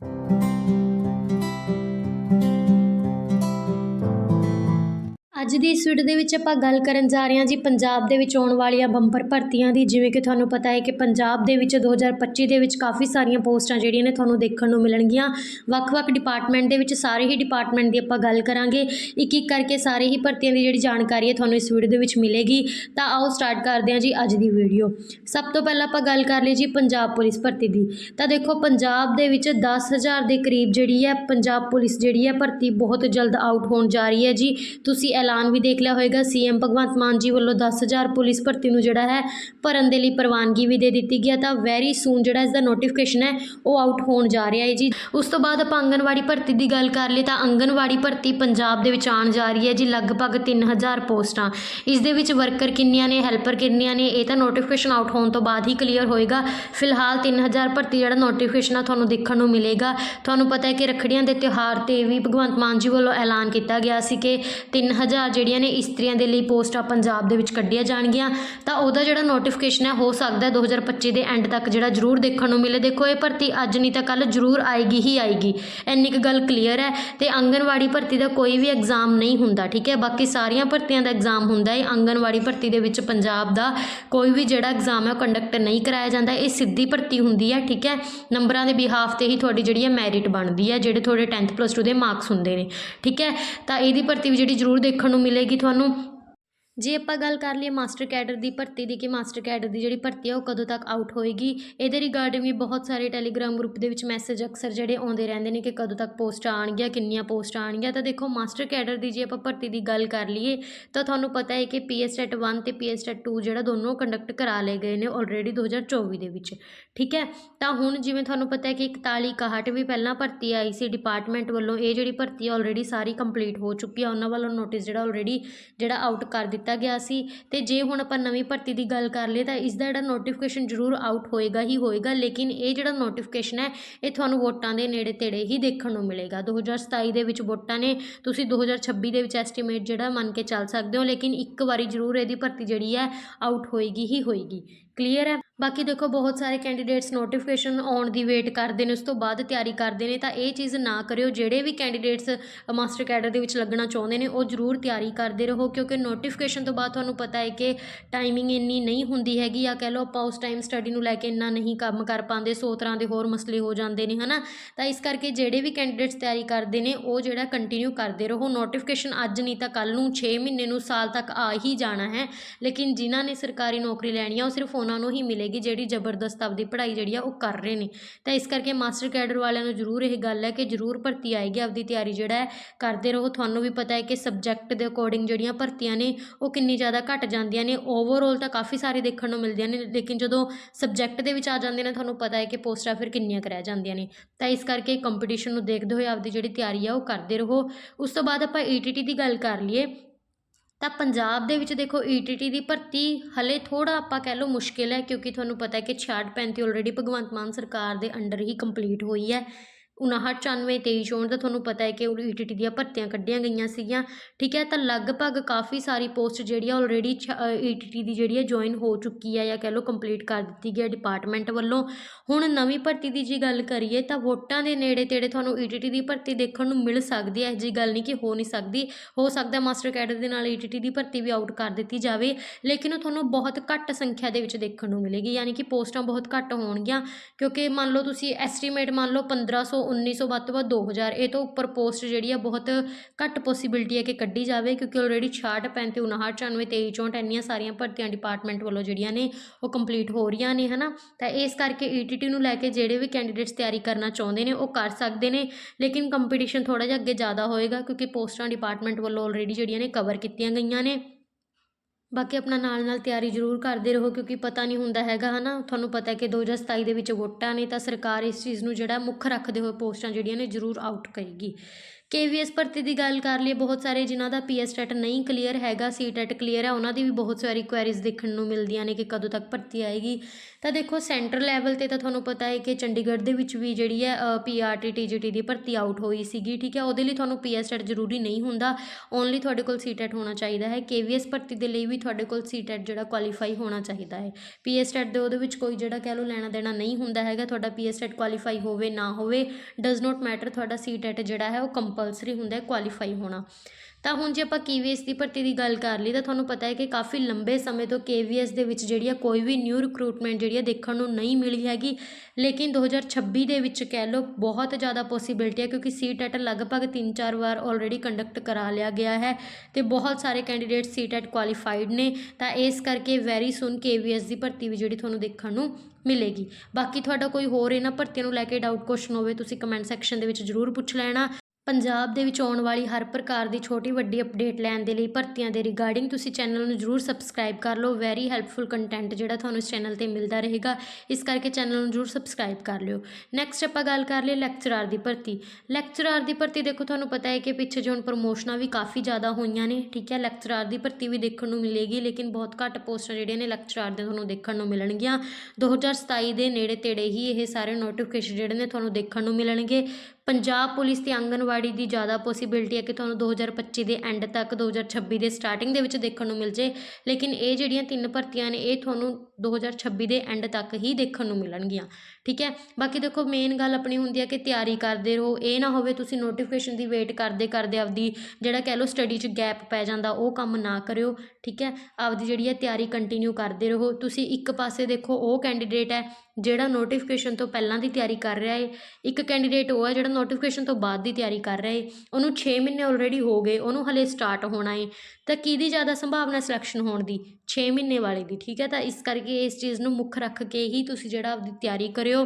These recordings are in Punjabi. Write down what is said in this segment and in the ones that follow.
Thank you. ਅੱਜ ਦੀ ਇਸ ਵੀਡੀਓ ਦੇ ਵਿੱਚ ਆਪਾਂ ਗੱਲ ਕਰਨ ਜਾ ਰਹੇ ਹਾਂ ਜੀ ਪੰਜਾਬ ਦੇ ਵਿੱਚ ਆਉਣ ਵਾਲੀਆਂ ਬੰਪਰ ਭਰਤੀਆਂ ਦੀ, ਜਿਵੇਂ ਕਿ ਤੁਹਾਨੂੰ ਪਤਾ ਹੈ ਕਿ ਪੰਜਾਬ ਦੇ ਵਿੱਚ 2025 ਦੇ ਵਿੱਚ ਕਾਫੀ ਸਾਰੀਆਂ ਪੋਸਟਾਂ ਜਿਹੜੀਆਂ ਨੇ ਤੁਹਾਨੂੰ ਦੇਖਣ ਨੂੰ ਮਿਲਣਗੀਆਂ। ਵੱਖ-ਵੱਖ ਡਿਪਾਰਟਮੈਂਟ ਦੇ ਵਿੱਚ ਸਾਰੇ ਹੀ ਡਿਪਾਰਟਮੈਂਟ ਦੀ ਆਪਾਂ ਗੱਲ ਕਰਾਂਗੇ। ਇੱਕ ਇੱਕ ਕਰਕੇ ਸਾਰੇ ਹੀ ਭਰਤੀਆਂ ਦੀ ਜਿਹੜੀ ਜਾਣਕਾਰੀ ਹੈ ਤੁਹਾਨੂੰ ਇਸ ਵੀਡੀਓ ਦੇ ਵਿੱਚ ਮਿਲੇਗੀ। ਤਾਂ ਆਓ ਸਟਾਰਟ ਕਰਦੇ ਹਾਂ ਜੀ ਅੱਜ ਦੀ ਵੀਡੀਓ ਸਭ ਤੋਂ ਪਹਿਲਾਂ ਆਪਾਂ ਗੱਲ ਕਰ ਲਈ ਜੀ ਪੰਜਾਬ ਪੁਲਿਸ ਭਰਤੀ ਦੀ। ਤਾਂ ਦੇਖੋ ਪੰਜਾਬ ਦੇ ਵਿੱਚ 10000 ਦੇ ਕਰੀਬ ਜਿਹੜੀ ਹੈ, ਪੰਜਾਬ ਪੁਲਿਸ ਜਿਹੜੀ ਹੈ ਭਰਤੀ ਬਹੁਤ ਜਲਦ ਆਊਟ ਹੋਣ ਜਾ ਰਹੀ ਹੈ ਜੀ। ਤੁਸੀਂ ਐਲਾਨ ਵੀ ਦੇਖ ਲਿਆ ਹੋਵੇਗਾ ਸੀਐਮ ਭਗਵੰਤ ਮਾਨ ਜੀ ਵੱਲੋਂ 10000 ਪੁਲਿਸ ਭਰਤੀ ਨੂੰ ਜਿਹੜਾ ਹੈ, ਭਰਨ ਦੇ ਲਈ ਪ੍ਰਵਾਨਗੀ ਵੀ ਦੇ ਦਿੱਤੀ ਗਿਆ ਤਾਂ ਵੈਰੀ ਸੂਨ ਜਿਹੜਾ ਇਸ ਦਾ ਨੋਟੀਫਿਕੇਸ਼ਨ ਹੈ, ਉਹ ਆਊਟ ਹੋਣ ਜਾ ਰਿਹਾ ਹੈ ਜੀ। ਉਸ ਤੋਂ ਬਾਅਦ ਆਪਾਂ ਆਂਗਨਵਾੜੀ ਭਰਤੀ ਦੀ ਗੱਲ ਕਰ ਲਈ ਤਾਂ ਆਂਗਨਵਾੜੀ ਭਰਤੀ ਪੰਜਾਬ ਦੇ ਵਿੱਚ ਆਉਣ ਜਾ ਰਹੀ ਹੈ ਜੀ, ਲਗਭਗ 3000 ਪੋਸਟਾਂ। ਇਸ ਦੇ ਵਿੱਚ ਵਰਕਰ ਕਿੰਨੀਆਂ ਨੇ ਹੈਲਪਰ ਕਿੰਨੀਆਂ ਨੇ, ਇਹ ਤਾਂ ਨੋਟੀਫਿਕੇਸ਼ਨ ਆਊਟ ਹੋਣ ਤੋਂ ਬਾਅਦ ਹੀ ਕਲੀਅਰ ਹੋਏਗਾ। ਫਿਲਹਾਲ 3000 ਭਰਤੀ ਜਿਹੜਾ ਨੋਟੀਫਿਕੇਸ਼ਨ ਆ, ਤੁਹਾਨੂੰ ਦੇਖਣ ਨੂੰ ਮਿਲੇਗਾ। ਤੁਹਾਨੂੰ ਪਤਾ ਹੈ ਕਿ ਰੱਖੜੀਆਂ ਦੇ ਤਿਉਹਾਰ ਤੇ ਵੀ ਭਗਵੰਤ ਮਾਨ ਜੀ ਵੱਲੋਂ ਐਲਾਨ ਕੀਤਾ ਗਿਆ ਸੀ ਕਿ 3000 ਜਿਹੜੀਆਂ ਨੇ ਇਸਤਰੀਆਂ ਦੇ ਲਈ ਪੋਸਟਾਂ ਪੰਜਾਬ ਦੇ ਵਿੱਚ ਕੱਢੀਆਂ ਜਾਣਗੀਆਂ, ਤਾਂ ਉਹਦਾ ਜਿਹੜਾ ਨੋਟੀਫਿਕੇਸ਼ਨ ਹੈ, ਹੋ ਸਕਦਾ ਹੈ 2025 ਦੇ ਐਂਡ ਤੱਕ ਜਿਹੜਾ ਜ਼ਰੂਰ ਦੇਖਣ ਨੂੰ ਮਿਲੇ। ਦੇਖੋ ਇਹ ਭਰਤੀ ਅੱਜ ਨਹੀਂ ਤਾਂ ਕੱਲ ਜ਼ਰੂਰ ਆਏਗੀ ਹੀ ਆਏਗੀ। ਇੰਨੀ ਕੁ ਗੱਲ ਕਲੀਅਰ ਹੈ ਤੇ ਆਂਗਣਵਾੜੀ ਭਰਤੀ ਦਾ ਕੋਈ ਵੀ ਐਗਜ਼ਾਮ ਨਹੀਂ ਹੁੰਦਾ, ਠੀਕ ਹੈ? ਬਾਕੀ ਸਾਰੀਆਂ ਭਰਤੀਆਂ ਦਾ ਐਗਜ਼ਾਮ ਹੁੰਦਾ ਹੈ। ਆਂਗਣਵਾੜੀ ਭਰਤੀ ਦੇ ਵਿੱਚ ਪੰਜਾਬ ਦਾ ਕੋਈ ਵੀ ਜਿਹੜਾ ਐਗਜ਼ਾਮ ਹੈ ਉਹ ਕੰਡਕਟ ਨਹੀਂ ਕਰਾਇਆ ਜਾਂਦਾ। ਇਹ ਸਿੱਧੀ ਭਰਤੀ ਹੁੰਦੀ ਹੈ, ਠੀਕ ਹੈ? ਨੰਬਰਾਂ ਦੇ ਬਿਹਾਫ ਤੇ ਹੀ ਤੁਹਾਡੀ ਜਿਹੜੀ ਹੈ ਮੈਰਿਟ ਬਣਦੀ ਹੈ, ਜਿਹੜੇ ਤੁਹਾਡੇ 10th ਪਲੱਸ 2 ਦੇ ਮਾਰਕਸ ਹੁੰਦੇ ਨੇ, ਠੀਕ ਹੈ? ਤਾਂ ਇਹਦੀ ਭਰਤੀ ਵੀ ਜਿਹੜੀ ਜ਼ਰੂਰ ਦੇਖਣ ਨੂੰ ਮਿਲੇਗੀ ਤੁਹਾਨੂੰ ਜੇ ਆਪਾਂ ਗੱਲ ਕਰ ਲਈਏ ਮਾਸਟਰ ਕੈਡਰ ਦੀ ਭਰਤੀ ਦੀ, ਕਿ ਮਾਸਟਰ ਕੈਡਰ ਦੀ ਜਿਹੜੀ ਭਰਤੀ ਆ, ਉਹ ਕਦੋਂ ਤੱਕ ਆਊਟ ਹੋਏਗੀ? ਇਹਦੇ ਰਿਗਾਰਡਿੰਗ ਵੀ ਬਹੁਤ ਸਾਰੇ ਟੈਲੀਗ੍ਰਾਮ ਗਰੁੱਪ ਦੇ ਵਿੱਚ ਮੈਸੇਜ ਅਕਸਰ ਜਿਹੜੇ ਆਉਂਦੇ ਰਹਿੰਦੇ ਨੇ ਕਿ ਕਦੋਂ ਤੱਕ ਪੋਸਟਾਂ ਆਉਣਗੀਆਂ, ਕਿੰਨੀਆਂ ਪੋਸਟਾਂ ਆਉਣਗੀਆਂ। ਤਾਂ ਦੇਖੋ, ਮਾਸਟਰ ਕੈਡਰ ਦੀ ਜੇ ਆਪਾਂ ਭਰਤੀ ਦੀ ਗੱਲ ਕਰ ਲਈਏ, ਤਾਂ ਤੁਹਾਨੂੰ ਪਤਾ ਹੈ ਕਿ ਪੀਐਸਟੈਟ 1 ਤੇ ਪੀਐਸਟੈਟ 2 ਜਿਹੜਾ ਦੋਨੋਂ ਕੰਡਕਟ ਕਰਾ ਲਏ ਗਏ ਨੇ ਆਲਰੇਡੀ 2024 ਦੇ ਵਿੱਚ। ਠੀਕ ਹੈ? ਤਾਂ ਹੁਣ ਜਿਵੇਂ ਤੁਹਾਨੂੰ ਪਤਾ ਹੈ ਕਿ 41 61 ਵੀ ਪਹਿਲਾਂ ਭਰਤੀ ਆਈ ਸੀ ਡਿਪਾਰਟਮੈਂਟ ਵੱਲੋਂ ਇਹ ਜਿਹੜੀ ਭਰਤੀ ਆਲਰੇਡੀ ਸਾਰੀ ਕੰਪਲੀਟ ਹੋ ਚੁੱਕੀ ਆ। ਉਹਨਾਂ ਵੱਲੋਂ ਨੋਟਿਸ ਜਿਹੜਾ ਆਲਰੇਡੀ ਜਿਹੜਾ ਆਊਟ ਕਰ ਦਿੱਤਾ ਦਿੱਤਾ ਗਿਆ ਸੀ ਤੇ ਜੇ ਹੁਣ ਆਪਾਂ ਨਵੀਂ ਭਰਤੀ ਦੀ ਗੱਲ ਕਰ ਲਈਏ ਤਾਂ ਇਸ ਦਾ ਜਿਹੜਾ ਨੋਟੀਫਿਕੇਸ਼ਨ ਜ਼ਰੂਰ ਆਊਟ ਹੋਏਗਾ ਹੀ ਹੋਏਗਾ, ਲੇਕਿਨ ਇਹ ਜਿਹੜਾ ਨੋਟੀਫਿਕੇਸ਼ਨ ਹੈ, ਇਹ ਤੁਹਾਨੂੰ ਵੋਟਾਂ ਦੇ ਨੇੜੇ ਤੇੜੇ ਹੀ ਦੇਖਣ ਨੂੰ ਮਿਲੇਗਾ। 2027 ਦੇ ਵਿੱਚ ਵੋਟਾਂ ਨੇ, ਤੁਸੀਂ 2026 ਦੇ ਵਿੱਚ ਐਸਟੀਮੇਟ ਜਿਹੜਾ ਮੰਨ ਕੇ ਚੱਲ ਸਕਦੇ ਹੋ, ਲੇਕਿਨ ਇੱਕ ਵਾਰੀ ਜ਼ਰੂਰ ਇਹਦੀ ਭਰਤੀ ਜਿਹੜੀ ਹੈ ਆਊਟ ਹੋਏਗੀ ਹੀ ਹੋਏਗੀ। ਕਲੀਅਰ ਹੈ। ਬਾਕੀ ਦੇਖੋ, ਬਹੁਤ ਸਾਰੇ ਕੈਂਡੀਡੇਟਸ ਨੋਟੀਫਿਕੇਸ਼ਨ ਆਉਣ ਦੀ ਵੇਟ ਕਰਦੇ ਨੇ, ਉਸ ਤੋਂ ਬਾਅਦ ਤਿਆਰੀ ਕਰਦੇ ਨੇ, ਤਾਂ ਇਹ ਚੀਜ਼ ਨਾ ਕਰਿਓ। ਜਿਹੜੇ ਵੀ ਕੈਂਡੀਡੇਟਸ ਮਾਸਟਰ ਕੈਡਰ ਦੇ ਵਿੱਚ ਲੱਗਣਾ ਚਾਹੁੰਦੇ ਨੇ, ਉਹ ਜ਼ਰੂਰ ਤਿਆਰੀ ਕਰਦੇ ਰਹੋ, ਕਿਉਂਕਿ ਨੋਟੀਫਿਕੇਸ਼ਨ ਤੋਂ ਬਾਅਦ ਤੁਹਾਨੂੰ ਪਤਾ ਹੈ ਕਿ ਟਾਈਮਿੰਗ ਇੰਨੀ ਨਹੀਂ ਹੁੰਦੀ ਹੈਗੀ, ਜਾਂ ਕਹਿ ਲਓ ਆਪਾਂ ਉਸ ਟਾਈਮ ਸਟੱਡੀ ਨੂੰ ਲੈ ਕੇ ਇੰਨਾ ਨਹੀਂ ਕੰਮ ਕਰ ਪਾਉਂਦੇ, ਸੌ ਤਰ੍ਹਾਂ ਦੇ ਹੋਰ ਮਸਲੇ ਹੋ ਜਾਂਦੇ ਨੇ, ਹਨਾ? ਤਾਂ ਇਸ ਕਰਕੇ ਜਿਹੜੇ ਵੀ ਕੈਂਡੀਡੇਟਸ ਤਿਆਰੀ ਕਰਦੇ ਨੇ, ਉਹ ਜਿਹੜਾ ਕੰਟੀਨਿਊ ਕਰਦੇ ਰਹੋ। ਨੋਟੀਫਿਕੇਸ਼ਨ ਅੱਜ ਨਹੀਂ ਤਾਂ ਕੱਲ ਨੂੰ 6 ਮਹੀਨੇ ਨੂੰ, ਸਾਲ ਤੱਕ ਆ ਹੀ ਜਾਣਾ ਹੈ। ਲੇਕਿਨ ਜਿਨ੍ਹਾਂ ਨੇ ਸਰਕਾਰੀ ਨੌਕਰੀ ਲੈਣੀ ਆ, ਉਹ ਸਿਰਫ ਉਹਨਾਂ ਨੂੰ ਹੀ ਮਿਲੇਗੀ ਜਿਹੜੀ ਜ਼ਬਰਦਸਤ ਆਪਦੀ ਪੜ੍ਹਾਈ ਜਿਹੜੀ ਆ ਉਹ ਕਰ ਰਹੇ ਨੇ। ਤਾਂ ਇਸ ਕਰਕੇ ਮਾਸਟਰ ਕੈਡਰ ਵਾਲਿਆਂ ਨੂੰ ਜ਼ਰੂਰ ਇਹ ਗੱਲ ਹੈ ਕਿ ਜ਼ਰੂਰ ਭਰਤੀ ਆਏਗੀ ਆਪਦੀ ਤਿਆਰੀ ਜਿਹੜਾ ਹੈ, ਕਰਦੇ ਰਹੋ। ਤੁਹਾਨੂੰ ਵੀ ਪਤਾ ਹੈ ਕਿ ਸਬਜੈਕਟ ਦੇ ਅਕੋਰਡਿੰਗ ਜਿਹੜੀਆਂ ਭਰਤੀਆਂ ਨੇ, ਉਹ ਕਿੰਨੀ ਜ਼ਿਆਦਾ ਘਟ ਜਾਂਦੀਆਂ ਨੇ। ਓਵਰਆਲ ਤਾਂ ਕਾਫੀ ਸਾਰੇ ਦੇਖਣ ਨੂੰ ਮਿਲਦੀਆਂ ਨੇ, ਲੇਕਿਨ ਜਦੋਂ ਸਬਜੈਕਟ ਦੇ ਵਿੱਚ ਆ ਜਾਂਦੇ ਨੇ, ਤੁਹਾਨੂੰ ਪਤਾ ਹੈ ਕਿ ਪੋਸਟਾਂ ਫਿਰ ਕਿੰਨੀਆਂ ਕੁ ਰਹਿ ਜਾਂਦੀਆਂ ਨੇ। ਤਾਂ ਇਸ ਕਰਕੇ ਕੰਪੀਟੀਸ਼ਨ ਨੂੰ ਦੇਖਦੇ ਹੋਏ ਆਪਦੀ ਜਿਹੜੀ ਤਿਆਰੀ ਆ ਉਹ ਕਰਦੇ ਰਹੋ। ਉਸ ਤੋਂ ਬਾਅਦ ਆਪਾਂ ਈਟੀਟੀ ਦੀ ਗੱਲ ਕਰ ਲਈਏ। ਤਾਂ ਪੰਜਾਬ ਦੇ ਵਿੱਚ ਦੇਖੋ ਈਟੀਟੀ ਦੀ ਭਰਤੀ ਹਲੇ ਥੋੜਾ ਆਪਾਂ ਕਹਿ ਲਓ ਮੁਸ਼ਕਿਲ ਹੈ ਕਿਉਂਕਿ ਤੁਹਾਨੂੰ ਪਤਾ ਹੈ ਕਿ 66 35 ਆਲਰੇਡੀ ਭਗਵੰਤ ਮਾਨ ਸਰਕਾਰ ਦੇ ਅੰਡਰ ਹੀ ਕੰਪਲੀਟ ਹੋਈ ਹੈ। 59 94 23 ਚੋਣ ਦਾ ਤੁਹਾਨੂੰ ਪਤਾ ਹੈ ਕਿ ਉਹ ਈਟੀਟੀ ਦੀਆਂ ਭਰਤੀਆਂ ਕੱਢੀਆਂ ਗਈਆਂ ਸੀਗੀਆਂ, ਠੀਕ ਹੈ? ਤਾਂ ਲਗਭਗ ਕਾਫੀ ਸਾਰੀ ਪੋਸਟ ਜਿਹੜੀ ਆ ਆਲਰੇਡੀ ਈਟੀਟੀ ਦੀ ਜਿਹੜੀ ਹੈ ਜੁਆਇਨ ਹੋ ਚੁੱਕੀ ਹੈ ਜਾਂ ਕਹਿ ਲਓ ਕੰਪਲੀਟ ਕਰ ਦਿੱਤੀ ਗਈ ਹੈ ਡਿਪਾਰਟਮੈਂਟ ਵੱਲੋਂ। ਹੁਣ ਨਵੀਂ ਭਰਤੀ ਦੀ ਜੀ ਗੱਲ ਕਰੀਏ ਤਾਂ ਵੋਟਾਂ ਦੇ ਨੇੜੇ ਤੇੜੇ ਤੁਹਾਨੂੰ ਈਟੀਟੀ ਦੀ ਭਰਤੀ ਦੇਖਣ ਨੂੰ ਮਿਲ ਸਕਦੀ ਹੈ। ਇਹ ਜੀ ਗੱਲ ਨਹੀਂ ਕਿ ਹੋ ਨਹੀਂ ਸਕਦੀ। ਹੋ ਸਕਦਾ ਮਾਸਟਰ ਕੈਡਰ ਦੇ ਨਾਲ ਈਟੀਟੀ ਦੀ ਭਰਤੀ ਵੀ ਆਊਟ ਕਰ ਦਿੱਤੀ ਜਾਵੇ, ਲੇਕਿਨ ਉਹ ਤੁਹਾਨੂੰ ਬਹੁਤ ਘੱਟ ਸੰਖਿਆ ਦੇ ਵਿੱਚ ਦੇਖਣ ਨੂੰ ਮਿਲੇਗੀ। ਯਾਨੀ ਕਿ ਪੋਸਟਾਂ ਬਹੁਤ ਘੱਟ ਹੋਣਗੀਆਂ, ਕਿਉਂਕਿ ਮੰਨ ਲਓ ਤੁਸੀਂ ਐਸਟੀਮੇਟ ਮੰਨ ਲਓ 1500 1900 ਵੱਧ ਤੋਂ ਵੱਧ 2000 ਇਹ ਤੋਂ ਉੱਪਰ ਪੋਸਟ ਜਿਹੜੀ ਆ ਬਹੁਤ ਘੱਟ ਪੋਸੀਬਿਲਿਟੀ ਹੈ ਕਿ ਕੱਢੀ ਜਾਵੇ, ਕਿਉਂਕਿ ਆਲਰੇਡੀ 66 35 59 94 23 64 ਇੰਨੀਆਂ ਸਾਰੀਆਂ ਭਰਤੀਆਂ ਡਿਪਾਰਟਮੈਂਟ ਵੱਲੋਂ ਜਿਹੜੀਆਂ ਨੇ ਉਹ ਕੰਪਲੀਟ ਹੋ ਰਹੀਆਂ ਨੇ, ਹਨਾ? ਤਾਂ ਇਸ ਕਰਕੇ ਈਟੀਟੀ ਨੂੰ ਲੈ ਕੇ ਜਿਹੜੇ ਵੀ ਕੈਂਡੀਡੇਟਸ ਤਿਆਰੀ ਕਰਨਾ ਚਾਹੁੰਦੇ ਨੇ, ਉਹ ਕਰ ਸਕਦੇ ਨੇ, ਲੇਕਿਨ ਕੰਪੀਟੀਸ਼ਨ ਥੋੜਾ ਜਿਹਾ ਅੱਗੇ ਜ਼ਿਆਦਾ ਹੋਏਗਾ, ਕਿਉਂਕਿ ਪੋਸਟਾਂ ਡਿਪਾਰਟਮੈਂਟ ਵੱਲੋਂ ਆਲਰੇਡੀ ਜਿਹੜੀਆਂ ਨੇ ਕਵਰ ਕੀਤੀਆਂ ਗਈਆਂ ਨੇ। ਬਾਕੀ ਆਪਣਾ ਨਾਲ ਨਾਲ ਤਿਆਰੀ ਜ਼ਰੂਰ ਕਰਦੇ ਰਹੋ ਕਿਉਂਕਿ ਪਤਾ ਨਹੀਂ ਹੁੰਦਾ ਹੈਗਾ, ਹਨਾ? ਤੁਹਾਨੂੰ ਪਤਾ ਹੈ ਕਿ 2027 ਦੇ ਵਿੱਚ ਵੋਟਾਂ ਨੇ ਤਾਂ ਸਰਕਾਰ ਇਸ ਚੀਜ਼ ਨੂੰ ਜਿਹੜਾ ਮੁੱਖ ਰੱਖਦੇ ਹੋਏ ਪੋਸਟਾਂ ਜਿਹੜੀਆਂ ਨੇ ਜ਼ਰੂਰ ਆਊਟ ਕਰੇਗੀ। ਕੇਵੀਐਸ ਭਰਤੀ ਦੀ ਗੱਲ ਕਰ ਲਈਏ, ਬਹੁਤ ਸਾਰੇ ਜਿਨ੍ਹਾਂ ਦਾ ਪੀਐਸ ਟੈਟ ਨਹੀਂ ਕਲੀਅਰ ਹੈਗਾ ਸੀ ਟੈਟ ਕਲੀਅਰ ਹੈ, ਉਹਨਾਂ ਦੀ ਵੀ ਬਹੁਤ ਸਾਰੀ ਕੁਐਰੀਜ਼ ਦੇਖਣ ਨੂੰ ਮਿਲਦੀਆਂ ਨੇ ਕਿ ਕਦੋਂ ਤੱਕ ਭਰਤੀ ਆਏਗੀ। ਤਾਂ ਦੇਖੋ ਸੈਂਟਰ ਲੈਵਲ ਤੇ ਤਾਂ ਤੁਹਾਨੂੰ ਪਤਾ ਹੈ ਕਿ ਚੰਡੀਗੜ੍ਹ ਦੇ ਵਿੱਚ ਵੀ ਜਿਹੜੀ ਹੈ ਪੀਆਰਟੀ ਟੀਜੀਟੀ ਦੀ ਭਰਤੀ ਆਊਟ ਹੋਈ ਸੀਗੀ, ਠੀਕ ਹੈ? ਉਹਦੇ ਲਈ ਤੁਹਾਨੂੰ ਪੀਐਸ ਟੈਟ ਜ਼ਰੂਰੀ ਨਹੀਂ ਹੁੰਦਾ। ਓਨਲੀ ਤੁਹਾਡੇ ਕੋਲ ਸੀ ਟੈਟ ਹੋਣਾ ਚਾਹੀਦਾ ਹੈ। ਕੇਵੀਐਸ ਭਰਤੀ ਦੇ ਲਈ ਵੀ ਤੁਹਾਡੇ ਕੋਲ ਸੀ ਟੈਟ ਜਿਹੜਾ ਕੁਆਲੀਫਾਈ ਹੋਣਾ ਚਾਹੀਦਾ ਹੈ। ਪੀਐਸ ਟੈਟ ਦੇ ਉਹਦੇ ਵਿੱਚ ਕੋਈ ਜਿਹੜਾ ਕਹਿ ਲਓ ਲੈਣਾ ਦੇਣਾ ਨਹੀਂ ਹੁੰਦਾ ਹੈਗਾ। ਤੁਹਾਡਾ ਪੀਐਸ ਟੈਟ ਕੁਆਲੀਫਾਈ ਹੋਵੇ, ਨਾ ਹੋਵੇ ਡਸ ਨਾਟ ਮੈਟਰ ਤੁਹਾਡਾ ਸੀ ਟੈਟ ਜਿਹੜਾ ਹੈ, ਉਹ ਕੰਪਲਸਰੀ ਹੁੰਦਾ ਹੈ ਕੁਆਲੀਫਾਈ ਹੋਣਾ। ਤਾਂ ਹੁਣ ਜੇ ਆਪਾਂ ਕੇਵੀਐਸ ਦੀ ਭਰਤੀ ਦੀ ਗੱਲ ਕਰ ਲਈ ਤਾਂ ਤੁਹਾਨੂੰ ਪਤਾ ਹੈ ਕਿ ਕਾਫੀ ਲੰਬੇ ਸਮੇਂ ਤੋਂ ਕੇਵੀਐਸ ਦੇ ਵਿੱਚ ਜਿਹੜੀ ਆ ਕੋਈ ਵੀ ਨਿਊ ਰਿਕਰੂਟਮੈਂਟ ਜਿਹੜੀ ਆ ਦੇਖਣ ਨੂੰ ਨਹੀਂ ਮਿਲੀ ਹੈਗੀ। ਲੇਕਿਨ 2026 ਦੇ ਵਿੱਚ ਕਹਿ ਲਓ ਬਹੁਤ ਜ਼ਿਆਦਾ ਪੋਸੀਬਿਲਿਟੀ ਹੈ ਕਿਉਂਕਿ ਸੀ ਟੈਟ ਲਗਭਗ 3-4 ਵਾਰ ਆਲਰੇਡੀ ਕੰਡਕਟ ਕਰਾ ਲਿਆ ਗਿਆ ਹੈ ਤੇ ਬਹੁਤ ਸਾਰੇ ਕੈਂਡੀਡੇਟ ਸੀ ਟੈਟ ਕੁਆਲੀਫਾਈਡ ਨੇ। ਤਾਂ ਇਸ ਕਰਕੇ ਵੈਰੀ ਸੂਨ ਕੇਵੀਐਸ ਦੀ ਭਰਤੀ ਵੀ ਜਿਹੜੀ ਤੁਹਾਨੂੰ ਦੇਖਣ ਨੂੰ ਮਿਲੇਗੀ। ਬਾਕੀ ਤੁਹਾਡਾ ਕੋਈ ਹੋਰ ਇਹਨਾਂ ਭਰਤੀਆਂ ਨੂੰ ਲੈ ਕੇ ਡਾਊਟ ਕੁਐਸਚਨ ਹੋਵੇ, ਤੁਸੀਂ ਕਮੈਂਟ ਸੈਕਸ਼ਨ ਦੇ ਵਿੱਚ ਜ਼ਰੂਰ ਪੁੱਛ ਲੈਣਾ। ਪੰਜਾਬ ਦੇ ਵਿੱਚ ਆਉਣ ਵਾਲੀ ਹਰ ਪ੍ਰਕਾਰ ਦੀ ਛੋਟੀ ਵੱਡੀ ਅਪਡੇਟ ਲੈਣ ਦੇ ਲਈ ਭਰਤੀਆਂ ਦੇ ਰਿਗਾਰਡਿੰਗ ਤੁਸੀਂ ਚੈਨਲ ਨੂੰ ਜਰੂਰ ਸਬਸਕ੍ਰਾਈਬ ਕਰ ਲਓ। ਵੈਰੀ ਹੈਲਪਫੁਲ ਕੰਟੈਂਟ ਜਿਹੜਾ ਤੁਹਾਨੂੰ ਇਸ ਚੈਨਲ ਤੇ ਮਿਲਦਾ ਰਹੇਗਾ। ਇਸ ਕਰਕੇ ਚੈਨਲ ਨੂੰ ਜਰੂਰ ਸਬਸਕ੍ਰਾਈਬ ਕਰ ਲਿਓ। ਨੈਕਸਟ ਆਪਾਂ ਗੱਲ ਕਰ ਲਈ ਲੈਕਚਰਾਰ ਦੀ ਭਰਤੀ। ਲੈਕਚਰਾਰ ਦੀ ਭਰਤੀ ਦੇਖੋ, ਤੁਹਾਨੂੰ ਪਤਾ ਹੈ ਕਿ ਪਿੱਛੇ ਜੋ ਹੁਣ ਪ੍ਰਮੋਸ਼ਨਾਂ ਵੀ ਕਾਫੀ ਜ਼ਿਆਦਾ ਹੋਈਆਂ ਨੇ, ਠੀਕ ਹੈ? ਲੈਕਚਰਾਰ ਦੀ ਭਰਤੀ ਵੀ ਦੇਖਣ ਨੂੰ ਮਿਲੇਗੀ, ਲੇਕਿਨ ਬਹੁਤ ਘੱਟ ਪੋਸਟਾਂ ਜਿਹੜੀਆਂ ਨੇ ਲੈਕਚਰਾਰ ਦੇ ਤੁਹਾਨੂੰ ਦੇਖਣ ਨੂੰ ਮਿਲਣਗੀਆਂ। 2027 ਦੇ ਨੇੜੇ ਤੇੜੇ ਹੀ ਇਹ ਸਾਰੇ ਨੋਟੀਫਿਕੇਸ਼ਨ ਜਿਹੜੇ ਨੇ ਤੁਹਾਨੂੰ ਦੇਖਣ ਨੂੰ ਮਿਲਣਗੇ। ਪੰਜਾਬ ਪੁਲਿਸ ਤੇ ਆਂਗਨਵਾੜੀ ਦੀ ਜ਼ਿਆਦਾ ਪੋਸੀਬਿਲਿਟੀ ਹੈ ਕਿ ਤੁਹਾਨੂੰ 2025 ਦੇ ਐਂਡ ਤੱਕ 2026 ਦੇ ਸਟਾਰਟਿੰਗ ਦੇ ਵਿੱਚ ਦੇਖਣ ਨੂੰ ਮਿਲ ਜੇ। ਲੇਕਿਨ ਇਹ ਜਿਹੜੀਆਂ ਤਿੰਨ ਭਰਤੀਆਂ ਨੇ, ਇਹ ਤੁਹਾਨੂੰ 2026 ਦੇ ਐਂਡ ਤੱਕ ਹੀ ਦੇਖਣ ਨੂੰ ਮਿਲਣਗੀਆਂ, ਠੀਕ ਹੈ? ਬਾਕੀ ਦੇਖੋ ਮੇਨ ਗੱਲ ਆਪਣੀ ਹੁੰਦੀ ਹੈ ਕਿ ਤਿਆਰੀ ਕਰਦੇ ਰਹੋ, ਇਹ ਨਾ ਹੋਵੇ ਤੁਸੀਂ ਨੋਟੀਫਿਕੇਸ਼ਨ ਦੀ ਵੇਟ ਕਰਦੇ ਕਰਦੇ ਆਪਦੀ ਜਿਹੜਾ ਕਹਿ ਲਓ ਸਟੱਡੀ 'ਚ ਗੈਪ ਪੈ ਜਾਂਦਾ, ਉਹ ਕੰਮ ਨਾ ਕਰਿਓ, ਠੀਕ ਹੈ? ਆਪਦੀ ਜਿਹੜੀ ਹੈ ਤਿਆਰੀ ਕੰਟੀਨਿਊ ਕਰਦੇ ਰਹੋ, ਤੁਸੀਂ ਇੱਕ ਪਾਸੇ ਦੇਖੋ ਉਹ ਕੈਂਡੀਡੇਟ ਹੈ ਜਿਹੜਾ ਨੋਟੀਫਿਕੇਸ਼ਨ ਤੋਂ ਪਹਿਲਾਂ ਦੀ ਤਿਆਰੀ ਕਰ ਰਿਹਾ ਹੈ ਇੱਕ ਕੈਂਡੀਡੇਟ ਉਹ ਹੈ ਜਿਹੜਾ ਨੋਟੀਫਿਕੇਸ਼ਨ ਤੋਂ ਬਾਅਦ ਦੀ ਤਿਆਰੀ ਕਰ ਰਿਹਾ ਏ, ਉਹਨੂੰ 6 ਮਹੀਨੇ ਆਲਰੇਡੀ ਹੋ ਗਏ, ਉਹਨੂੰ ਹਲੇ ਸਟਾਰਟ ਹੋਣਾ ਏ, ਤਾਂ ਕਿਹਦੀ ਜ਼ਿਆਦਾ ਸੰਭਾਵਨਾ ਸਿਲੈਕਸ਼ਨ ਹੋਣ ਦੀ? 6 ਮਹੀਨੇ ਵਾਲੇ ਦੀ, ਠੀਕ ਹੈ? ਤਾਂ ਇਸ ਕਰਕੇ ਇਸ ਚੀਜ਼ ਨੂੰ ਮੁੱਖ ਰੱਖ ਕੇ ਹੀ ਤੁਸੀਂ ਜਿਹੜਾ ਆਪਦੀ ਤਿਆਰੀ ਕਰਿਓ।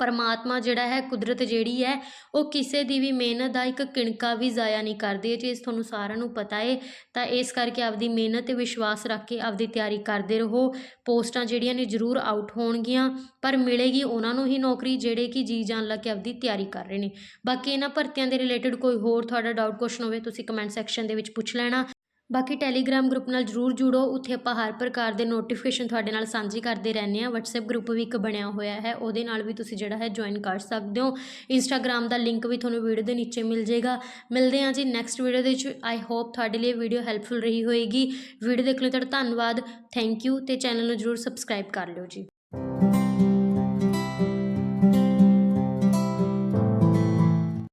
ਪਰਮਾਤਮਾ ਜਿਹੜਾ ਹੈ, ਕੁਦਰਤ ਜਿਹੜੀ ਹੈ, ਉਹ ਕਿਸੇ ਦੀ ਵੀ ਮਿਹਨਤ ਦਾ ਇੱਕ ਕਿਣਕਾ ਵੀ ਜ਼ਾਇਆ ਨਹੀਂ ਕਰਦੀ। ਇਹ ਚੀਜ਼ ਤੁਹਾਨੂੰ ਸਾਰਿਆਂ ਨੂੰ ਪਤਾ ਹੈ ਤਾਂ ਇਸ ਕਰਕੇ ਆਪਦੀ ਮਿਹਨਤ ਤੇ ਵਿਸ਼ਵਾਸ ਰੱਖ ਕੇ ਆਪਦੀ ਤਿਆਰੀ ਕਰਦੇ ਰਹੋ। ਪੋਸਟਾਂ ਜਿਹੜੀਆਂ ਨੇ ਜ਼ਰੂਰ ਆਊਟ ਹੋਣਗੀਆਂ, ਪਰ ਮਿਲੇਗੀ ਉਹਨਾਂ ਨੂੰ ਹੀ ਨੌਕਰੀ ਜਿਹੜੇ ਕਿ ਜੀ ਜਾਣ ਲੱਗ ਕੇ ਆਪਦੀ ਤਿਆਰੀ ਕਰ ਰਹੇ ਨੇ। ਬਾਕੀ ਇਹਨਾਂ ਭਰਤੀਆਂ ਦੇ ਰਿਲੇਟਡ ਕੋਈ ਹੋਰ ਤੁਹਾਡਾ ਡਾਊਟ ਕੁਐਸਚਨ ਹੋਵੇ, ਤੁਸੀਂ ਕਮੈਂਟ ਸੈਕਸ਼ਨ ਦੇ ਵਿੱਚ ਪੁੱਛ ਲੈਣਾ। ਬਾਕੀ ਟੈਲੀਗ੍ਰਾਮ ਗਰੁੱਪ ਨਾਲ ਜਰੂਰ ਜੁੜੋ। ਉੱਥੇ ਆਪਾਂ ਹਰ ਪ੍ਰਕਾਰ ਦੇ ਨੋਟੀਫਿਕੇਸ਼ਨ ਤੁਹਾਡੇ ਨਾਲ ਸਾਂਝੀ ਕਰਦੇ ਰਹਿੰਦੇ ਆ WhatsApp ਗਰੁੱਪ ਵੀ ਇੱਕ ਬਣਿਆ ਹੋਇਆ ਹੈ। ਉਹਦੇ ਨਾਲ ਵੀ ਤੁਸੀਂ ਜਿਹੜਾ ਹੈ ਜੁਆਇਨ ਕਰ ਸਕਦੇ ਹੋ। Instagram ਦਾ ਲਿੰਕ ਵੀ ਤੁਹਾਨੂੰ ਵੀਡੀਓ ਦੇ ਨੀਚੇ ਮਿਲ ਜਾਏਗਾ। ਮਿਲਦੇ ਹਾਂ ਜੀ ਨੈਕਸਟ ਵੀਡੀਓ ਦੇ ਵਿੱਚ। ਆਈ ਹੋਪ ਤੁਹਾਡੇ ਲਈ ਵੀਡੀਓ ਹੈਲਪਫੁਲ ਰਹੀ ਹੋਏਗੀ। ਵੀਡੀਓ ਦੇਖਣ ਲਈ ਤੁਹਾਡਾ ਧੰਨਵਾਦ। ਥੈਂਕ ਯੂ ਤੇ ਚੈਨਲ ਨੂੰ ਜਰੂਰ ਸਬਸਕ੍ਰਾਈਬ ਕਰ ਲਿਓ ਜੀ।